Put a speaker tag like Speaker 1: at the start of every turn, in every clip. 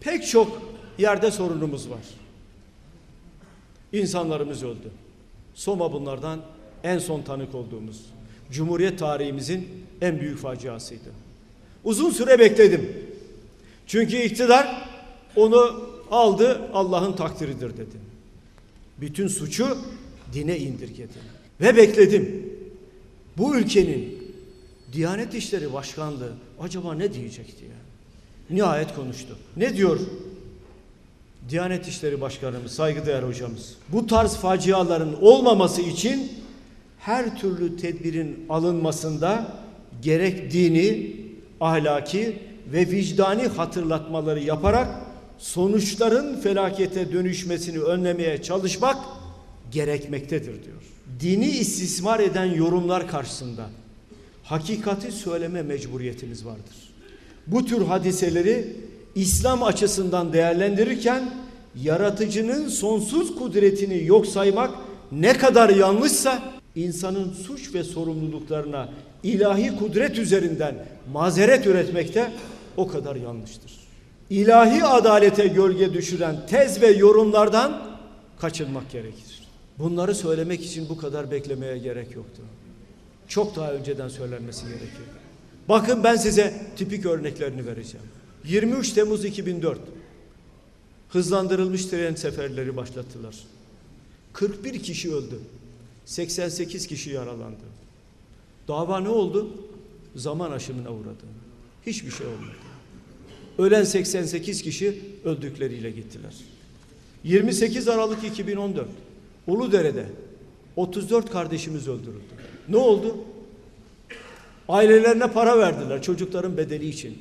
Speaker 1: Pek çok yerde sorunumuz var. İnsanlarımız öldü. Soma bunlardan en son tanık olduğumuz. Cumhuriyet tarihimizin en büyük faciasıydı. Uzun süre bekledim. Çünkü iktidar onu aldı Allah'ın takdiridir dedi. Bütün suçu dine indirgedi. Ve bekledim. Bu ülkenin Diyanet İşleri Başkanlığı acaba ne diyecekti ya? Nihayet konuştu. Ne diyor Diyanet İşleri Başkanımız, saygıdeğer hocamız? Bu tarz faciaların olmaması için her türlü tedbirin alınmasında gerek dini, ahlaki ve vicdani hatırlatmaları yaparak sonuçların felakete dönüşmesini önlemeye çalışmak gerekmektedir diyor. Dini istismar eden yorumlar karşısında hakikati söyleme mecburiyetimiz vardır. Bu tür hadiseleri İslam açısından değerlendirirken yaratıcının sonsuz kudretini yok saymak ne kadar yanlışsa insanın suç ve sorumluluklarına ilahi kudret üzerinden mazeret üretmekte o kadar yanlıştır. İlahi adalete gölge düşüren tez ve yorumlardan kaçınmak gerekir. Bunları söylemek için bu kadar beklemeye gerek yoktu. Çok daha önceden söylenmesi gerekiyor. Bakın ben size tipik örneklerini vereceğim. 23 Temmuz 2004 hızlandırılmış tren seferleri başlattılar. 41 kişi öldü. 88 kişi yaralandı. Dava ne oldu? Zaman aşımına uğradı. Hiçbir şey olmadı. Ölen 88 kişi öldükleriyle gittiler. 28 Aralık 2014 Uludere'de 34 kardeşimiz öldürüldü. Ne oldu? Ailelerine para verdiler çocukların bedeli için.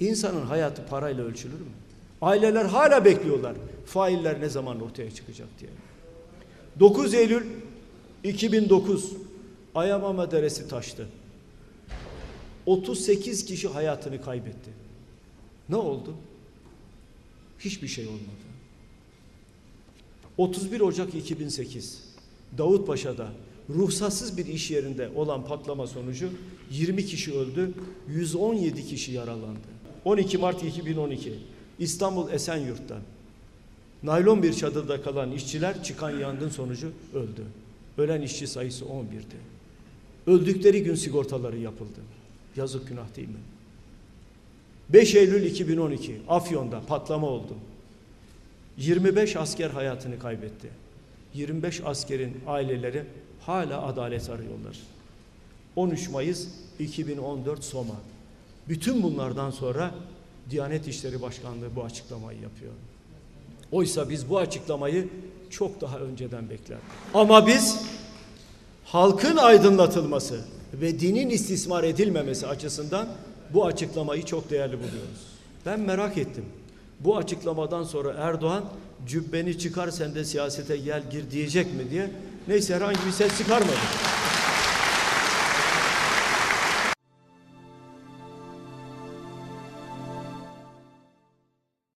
Speaker 1: İnsanın hayatı parayla ölçülür mü? Aileler hala bekliyorlar. Failler ne zaman ortaya çıkacak diye. 9 Eylül 2009 Ayamama Deresi taştı. 38 kişi hayatını kaybetti. Ne oldu? Hiçbir şey olmadı. 31 Ocak 2008 Davutpaşa'da ruhsatsız bir iş yerinde olan patlama sonucu 20 kişi öldü, 117 kişi yaralandı. 12 Mart 2012 İstanbul Esenyurt'ta naylon bir çadırda kalan işçiler çıkan yangın sonucu öldü. Ölen işçi sayısı 11'di. Öldükleri gün sigortaları yapıldı. Yazık günah değil mi? 5 Eylül 2012 Afyon'da patlama oldu. 25 asker hayatını kaybetti. 25 askerin aileleri hala adalet arıyorlar. 13 Mayıs 2014 Soma. Bütün bunlardan sonra Diyanet İşleri Başkanlığı bu açıklamayı yapıyor. Oysa biz bu açıklamayı çok daha önceden beklerdik. Ama biz halkın aydınlatılması ve dinin istismar edilmemesi açısından bu açıklamayı çok değerli buluyoruz. Ben merak ettim. Bu açıklamadan sonra Erdoğan cübbeni çıkar sen de siyasete gel gir diyecek mi diye. Neyse herhangi bir ses çıkarmadı.